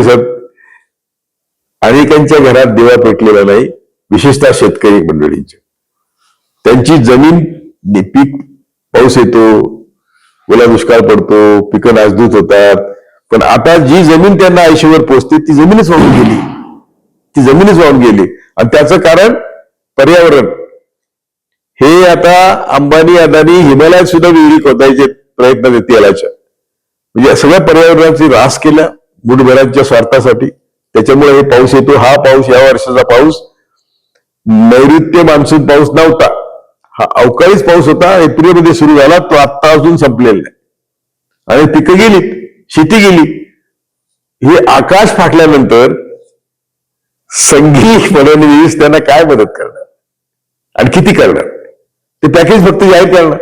दिवसात अनेकांच्या घरात दिवा पेटलेला नाही विशेषतः शेतकरी मंडळींच्या त्यांची जमीन पीक पाऊस येतो ओला दुष्काळ पडतो पिकं नाजदूत होतात. पण आता जी जमीन त्यांना आयुष्यभर पोचते ती जमीनच वाहून गेली. ती जमीनच वाहून गेली. आणि त्याचं कारण पर्यावरण. हे आता अंबानी अदानी हिमालयात सुद्धा विहिरी खोदायचे प्रयत्न देते तेलाच्या म्हणजे या सगळ्या पर्यावरणाची रास केला. मुठभरांच्या स्वार्थासाठी. त्याच्यामुळे हे पाऊस येतो. हा पाऊस या वर्षाचा पाऊस नैऋत्य मान्सून पाऊस नव्हता. हा अवकाळीच पाऊस होता. एप्रिलमध्ये सुरू झाला. तो आत्ता अजून संपलेला नाही आणि पिकं गेली. शेती गेली. हे आकाश फाटल्यानंतर संघी फडणवीस त्यांना काय मदत करणार? आणि किती करणार? ते पॅकेज फक्त जाहीर करणार.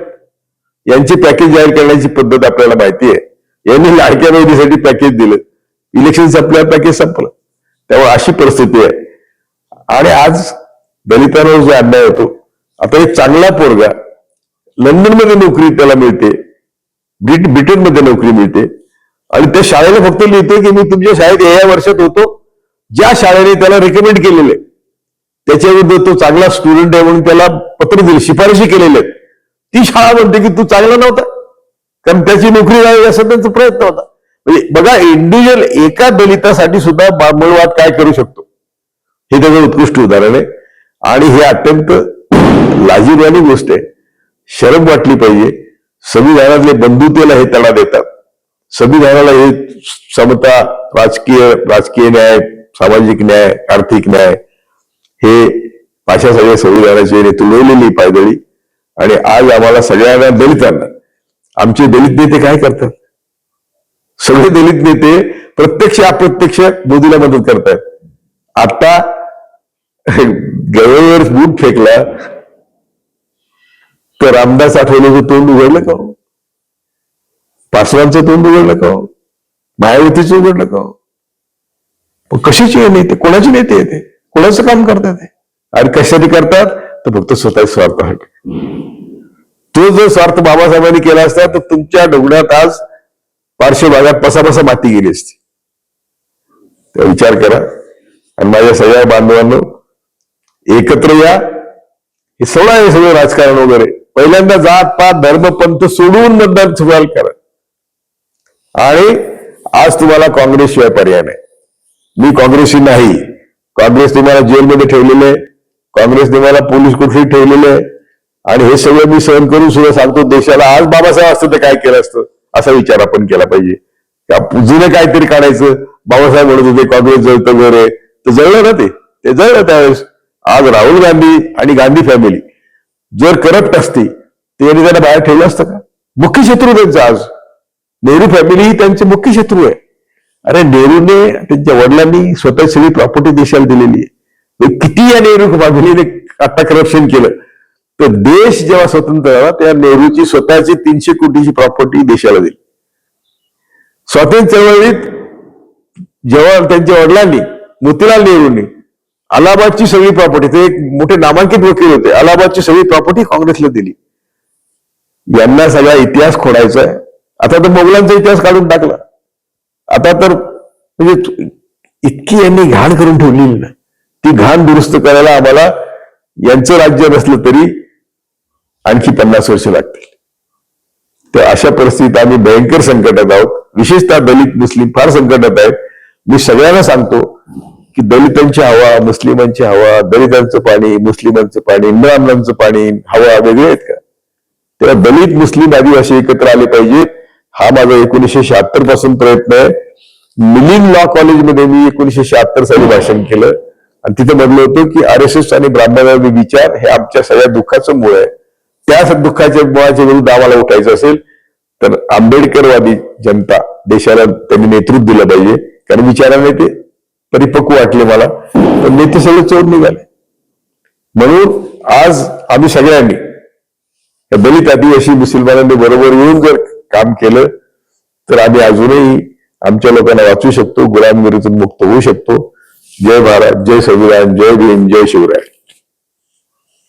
यांचे पॅकेज जाहीर करण्याची पद्धत आपल्याला माहिती आहे. यांनी लाडक्या बहिणीसाठी पॅकेज दिलं. इलेक्शन संपलं पॅकेज संपलं. त्यामुळे अशी परिस्थिती आहे. आणि आज दलितांवर जो अन्याय होतो आता एक चांगला पोरगा लंडनमध्ये नोकरी त्याला मिळते ब्रिट ब्रिटनमध्ये नोकरी मिळते. आणि त्या शाळेला फक्त लिहिते की मी तुमच्या शाळेत या वर्षात होतो. ज्या शाळेने त्याला रेकमेंड केलेले त्याच्याविरुद्ध तो चांगला स्टुडंट आहे म्हणून त्याला पत्र दिले शिफारशी केलेले ती शाळा म्हणते की तू चांगला नव्हता. कारण त्याची नोकरी जावी असा त्यांचा प्रयत्न होता. म्हणजे बघा इंडिव्हिज्युअल एका दलितासाठी सुद्धा बांबळवाद काय करू शकतो? हे त्याचं उत्कृष्ट उदाहरण आहे. आणि हे अत्यंत लाजीरवाणी गोष्ट आहे. शरम वाटली पाहिजे. संविधानातले बंधुतेला हे तडा देतात. संविधानाला हे समता राजकीय राजकीय न्याय सामाजिक न्याय आर्थिक न्याय हे अशा सगळ्या संविधानाची याने तुळवलेली पायदळी. आणि आज आम्हाला सगळ्यांना दलितांना आमचे दलित नेते काय करतात? सगळे दलित नेते प्रत्यक्ष अप्रत्यक्ष मोदीला मदत करतायत. आता गवेवर बूट फेकला तर रामदास आठवलेचं तोंड उघडलं का हो? पासवानचं पासवांचं तोंड उघडलं का हो? मायावतीचं उघडलं का हो? कशाचे हे नेते? कोणाचे नेते ते कोणाचं काम करतात ते आणि कशासाठी करतात? तर फक्त स्वतः स्वार्थासाठी तो जर स्वार्थ बाबासाहेबांनी केला असता तर तुमच्या डोंगरात आज पार्श्व भागात पसापसा माती गेली असती. तर विचार करा. आणि माझ्या सगळ्या बांधवांनो एकत्र या. हे सगळं आहे सगळं राजकारण वगैरे. पहिल्यांदा जात पात धर्म पंथ सोडून मतदान सुरुवात करा. आणि आज तुम्हाला काँग्रेसशिवाय पर्याय नाही. मी काँग्रेसशी नाही. काँग्रेस तुम्हाला जेलमध्ये ठेवलेलं आहे. काँग्रेसने मला पोलीस कोठडीत ठेवलेलं आहे. आणि हे सगळं मी सहन करून सुद्धा सांगतो देशाला आज बाबासाहेब असतं तर काय केलं असतं? असा विचार आपण केला पाहिजे. का जुनं काहीतरी काढायचं. बाबासाहेब म्हणत होते काँग्रेस जळतं घर. आहे तर जळलं ना ते? ते जळलं त्यावेळेस. आज राहुल गांधी आणि गांधी फॅमिली जर करप्ट असते ते यांनी त्यांना बाहेर ठेवलं असतं का? मुख्य शत्रू त्यांचा आज. नेहरू फॅमिली ही त्यांचे मुख्य शत्रू आहे. अरे नेहरूने त्यांच्या वडिलांनी स्वतः सगळी प्रॉपर्टी देशाला दिलेली आहे. किती या नेहरू फॅमिलीने आता करप्शन केलं? तर देश जेव्हा स्वतंत्र झाला तेव्हा नेहरूची स्वतःची तीनशे कोटीची प्रॉपर्टी देशाला दिली. स्वातंत्र्य चळवळीत जेव्हा त्यांच्या वडिलांनी मोतीलाल नेहरूंनी अलाहाबादची सगळी प्रॉपर्टी ते एक मोठे नामांकित वकील होते अलाहाबादची सगळी प्रॉपर्टी काँग्रेसला दिली. यांना सगळा इतिहास खोडायचा आहे. आता तर मोगलांचा इतिहास काढून टाकला. आता तर म्हणजे इतकी यांनी घाण करून ठेवलेली ना. ती घाण दुरुस्त करायला आम्हाला यांचं राज्य नसलं तरी आणखी पन्नास वर्ष लागतील. तर अशा परिस्थितीत आम्ही भयंकर संकटात आहोत. विशेषतः दलित मुस्लिम फार संकटात आहेत. मी सगळ्यांना सांगतो की दलितांची हवा मुस्लिमांची हवा दलितांचं पाणी मुस्लिमांचं पाणी इम्रानचं पाणी हवा वेगळे आहेत का? तेव्हा दलित मुस्लिम आदिवासी एकत्र आले पाहिजेत. हा माझा एकोणीसशे शहात्तरपासून प्रयत्न आहे. मिलिंद लॉ कॉलेजमध्ये मी एकोणीसशे शहात्तर साली भाषण केलं. आणि तिथं म्हटलं होतं की आर एस एस आणि ब्राह्मणांचे विचार हे आमच्या सगळ्या दुःखाचं मूळ आहे. त्याच दुःखाच्या बोळाच्या विरुद्ध आम्हाला उठायचं असेल तर आंबेडकरवादी जनता देशाला त्यांनी नेतृत्व दिलं पाहिजे. कारण विचाराने ते परिपक्व वाटले मला. पण नेते सगळे चोर निघाले. म्हणून आज आम्ही सगळ्यांनी दलित आदिवासी मुसलमानांनी बरोबर येऊन जर काम केलं तर आम्ही अजूनही आमच्या लोकांना वाचू शकतो गुलामगिरीतून मुक्त होऊ शकतो. जय भारत जय संविधान जय भीम जय शिवराय.